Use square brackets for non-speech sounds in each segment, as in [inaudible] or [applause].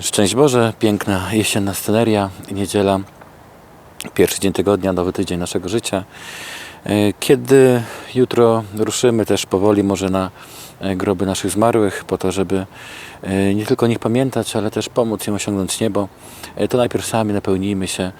Szczęść Boże, piękna jesienna sceneria, niedziela, pierwszy dzień tygodnia, nowy tydzień naszego życia. E, Kiedy jutro ruszymy też powoli może na e, groby naszych zmarłych, po to, żeby e, nie tylko o nich pamiętać, ale też pomóc im osiągnąć niebo, to najpierw sami napełnijmy się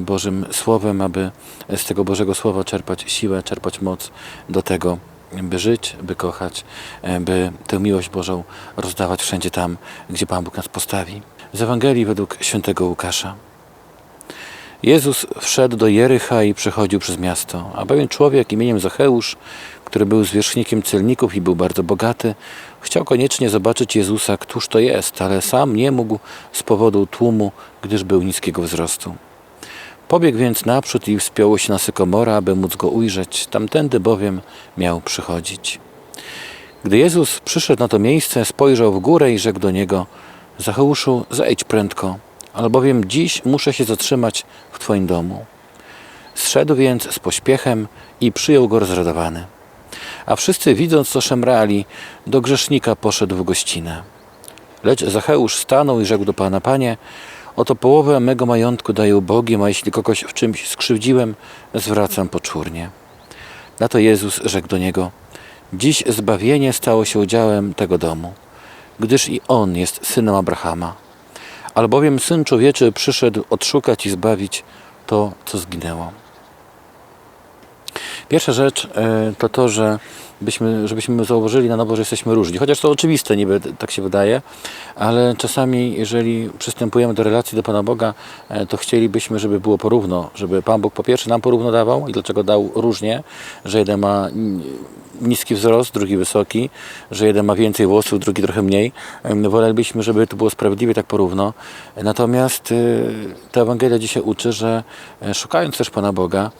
Bożym Słowem, aby z tego Bożego Słowa czerpać siłę, czerpać moc do tego, by żyć, by kochać, e, by tę miłość Bożą rozdawać wszędzie tam, gdzie Pan Bóg nas postawi. Z Ewangelii według świętego Łukasza. Jezus wszedł do Jericha i przechodził przez miasto, a pewien człowiek imieniem Zacheusz, który był zwierzchnikiem celników i był bardzo bogaty, chciał koniecznie zobaczyć Jezusa, któż to jest, ale sam nie mógł z powodu tłumu, gdyż był niskiego wzrostu. Pobiegł więc naprzód i wspiął się na sykomora, aby móc go ujrzeć, tamtędy bowiem miał przychodzić. Gdy Jezus przyszedł na to miejsce, spojrzał w górę i rzekł do niego: Zacheuszu, zejdź prędko, albowiem dziś muszę się zatrzymać w Twoim domu. Zszedł więc z pośpiechem i przyjął go rozradowany. A wszyscy widząc, co szemrali, do grzesznika poszedł w gościnę. Lecz Zacheusz stanął i rzekł do Pana, Panie, oto połowę mego majątku daję Bogiem, a jeśli kogoś w czymś skrzywdziłem, zwracam poczwórnie. Na to Jezus rzekł do niego, dziś zbawienie stało się udziałem tego domu, gdyż i on jest synem Abrahama. Albowiem Syn Człowieczy przyszedł odszukać i zbawić to, co zginęło. Pierwsza rzecz e, to to, że byśmy, żebyśmy zauważyli na nowo, że jesteśmy różni. Chociaż to oczywiste, niby tak się wydaje, ale czasami, jeżeli przystępujemy do relacji do Pana Boga, e, to chcielibyśmy, żeby było porówno, żeby Pan Bóg po pierwsze nam porówno dawał i dlaczego dał różnie, że jeden ma niski wzrost, drugi wysoki, że jeden ma więcej włosów, drugi trochę mniej. Wolelibyśmy, żeby to było sprawiedliwie tak porówno. Natomiast y, ta Ewangelia dzisiaj uczy, że e, szukając też Pana Boga,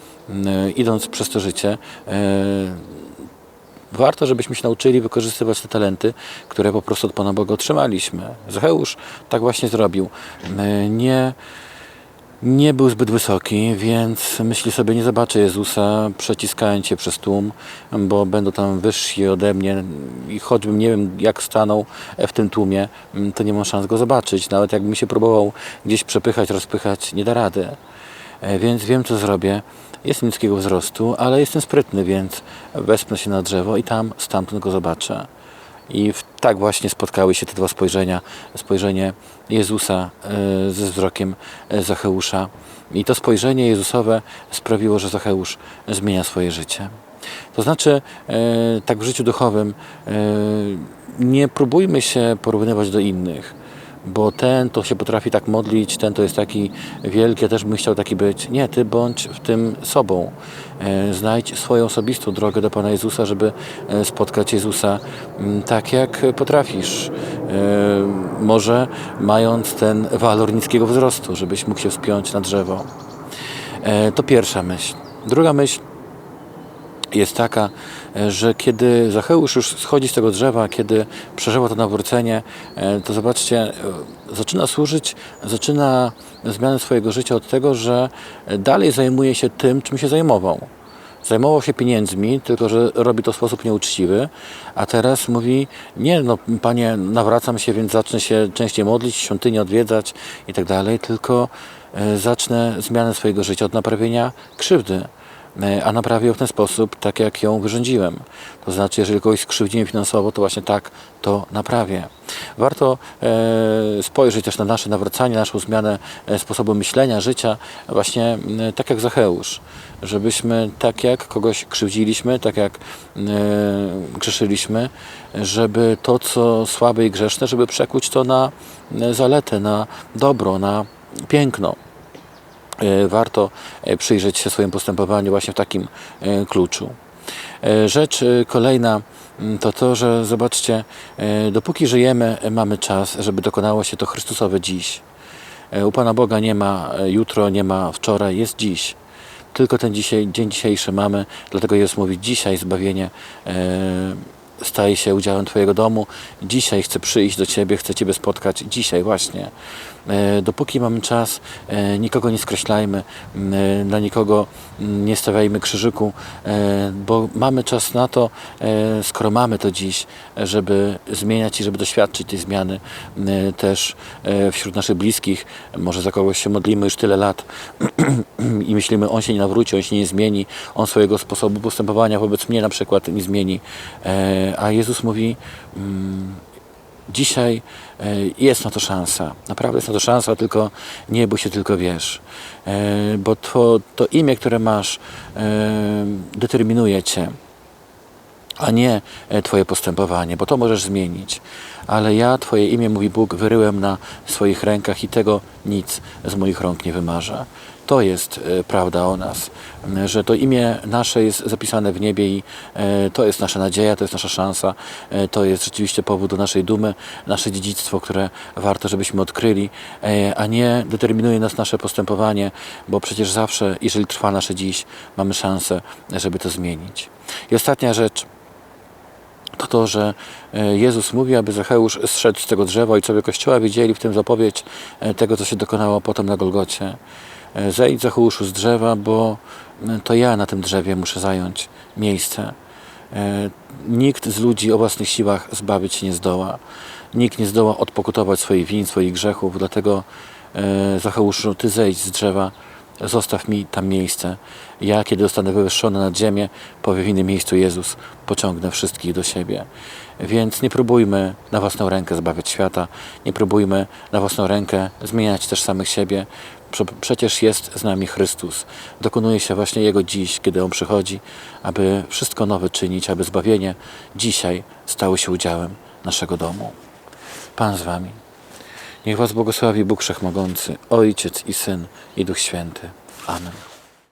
idąc przez to życie, e, warto, żebyśmy się nauczyli wykorzystywać te talenty, które po prostu od Pana Boga otrzymaliśmy. Zacheusz tak właśnie zrobił. E, Nie, nie był zbyt wysoki, więc myśli sobie, nie zobaczę Jezusa przeciskając się przez tłum, bo będą tam wyżsi ode mnie i choćbym nie wiem jak stanął w tym tłumie, to nie mam szans go zobaczyć. Nawet jakbym się próbował gdzieś przepychać, rozpychać, nie da rady. E, Więc wiem, co zrobię. Jestem niskiego wzrostu, ale jestem sprytny, więc wespnę się na drzewo i tam stamtąd go zobaczę. I tak właśnie spotkały się te dwa spojrzenia. Spojrzenie Jezusa e, ze wzrokiem e, Zacheusza. I to spojrzenie Jezusowe sprawiło, że Zacheusz zmienia swoje życie. To znaczy, tak w życiu duchowym, nie próbujmy się porównywać do innych bo ten to się potrafi tak modlić, ten to jest taki wielki, ja też bym chciał taki być. Nie, ty bądź w tym sobą. E, Znajdź swoją osobistą drogę do Pana Jezusa, żeby e, spotkać Jezusa mm, tak, jak potrafisz. E, Może mając ten walor niskiego wzrostu, żebyś mógł się wspiąć na drzewo. To pierwsza myśl. Druga myśl jest taka, e, że kiedy Zacheusz już schodzi z tego drzewa, kiedy przeżywa to nawrócenie, e, to zobaczcie, e, zaczyna służyć, zaczyna zmianę swojego życia od tego, że dalej zajmuje się tym, czym się zajmował. Zajmował się pieniędzmi, tylko że robi to w sposób nieuczciwy, a teraz mówi, nie no panie, nawracam się, więc zacznę się częściej modlić, świątynię odwiedzać i tak dalej, tylko zacznę zmianę swojego życia od naprawienia krzywdy a naprawię ją w ten sposób, tak jak ją wyrządziłem. To znaczy, jeżeli kogoś skrzywdziłem finansowo, to właśnie tak to naprawię. Warto e, spojrzeć też na nasze nawracanie, naszą zmianę e, sposobu myślenia, życia, właśnie e, tak jak Zacheusz. Żebyśmy tak jak kogoś krzywdziliśmy, tak jak e, grzeszyliśmy, żeby to, co słabe i grzeszne, żeby przekuć to na e, zaletę, na dobro, na piękno e, warto e, przyjrzeć się swojemu postępowaniu właśnie w takim e, kluczu. E, Rzecz e, kolejna to to, że zobaczcie, e, dopóki żyjemy, e, mamy czas, żeby dokonało się to Chrystusowe dziś. E, U Pana Boga nie ma e, jutro, nie ma wczoraj, jest dziś. Tylko ten dzisiaj, dzień dzisiejszy mamy, dlatego Jezus mówi dzisiaj zbawienie e, staje się udziałem Twojego domu. Dzisiaj chcę przyjść do Ciebie, chcę Ciebie spotkać. Dzisiaj właśnie. E, Dopóki mamy czas, e, nikogo nie skreślajmy, m, e, dla nikogo nie stawiajmy krzyżyku, bo mamy czas na to, skoro mamy to dziś, żeby zmieniać i żeby doświadczyć tej zmiany też wśród naszych bliskich. Może za kogoś się modlimy już tyle lat [clears throat] i myślimy, on się nie nawróci, on się nie zmieni, on swojego sposobu postępowania wobec mnie na przykład nie zmieni. E, A Jezus mówi, mm, dzisiaj e, jest na to szansa. Naprawdę jest na to szansa, tylko nie bój się, tylko wiesz. E, Bo to, to imię, które masz, determinuje cię a nie Twoje postępowanie, bo to możesz zmienić. Ale ja, Twoje imię, mówi Bóg, wyryłem na swoich rękach i tego nic z moich rąk nie wymarza. To jest e, prawda o nas, że to imię nasze jest zapisane w niebie i e, to jest nasza nadzieja, to jest nasza szansa, e, to jest rzeczywiście powód do naszej dumy, nasze dziedzictwo, które warto, żebyśmy odkryli, a nie determinuje nas nasze postępowanie, bo przecież zawsze, jeżeli trwa nasze dziś, mamy szansę, żeby to zmienić. I ostatnia rzecz, to to, że Jezus mówi, aby Zacheusz zszedł z tego drzewa. Ojcowie Kościoła widzieli w tym zapowiedź tego, co się dokonało potem na Golgocie. E, Zejdź Zacheuszu z drzewa, bo e, to ja na tym drzewie muszę zająć miejsce. E, Nikt z ludzi o własnych siłach zbawić się nie zdoła. Nikt nie zdoła odpokutować swoich win, swoich grzechów, dlatego Zacheuszu, Ty zejdź z drzewa, zostaw mi tam miejsce. Ja, kiedy zostanę wywyższony nad ziemię, powie w innym miejscu Jezus, pociągnę wszystkich do siebie. Więc nie próbujmy na własną rękę zbawiać świata, nie próbujmy na własną rękę zmieniać też samych siebie. Prze- Przecież jest z nami Chrystus. Dokonuje się właśnie Jego dziś, kiedy On przychodzi, aby wszystko nowe czynić, aby zbawienie dzisiaj stało się udziałem naszego domu. Pan z Wami. Niech Was błogosławi Bóg Wszechmogący, Ojciec i Syn i Duch Święty. Amen.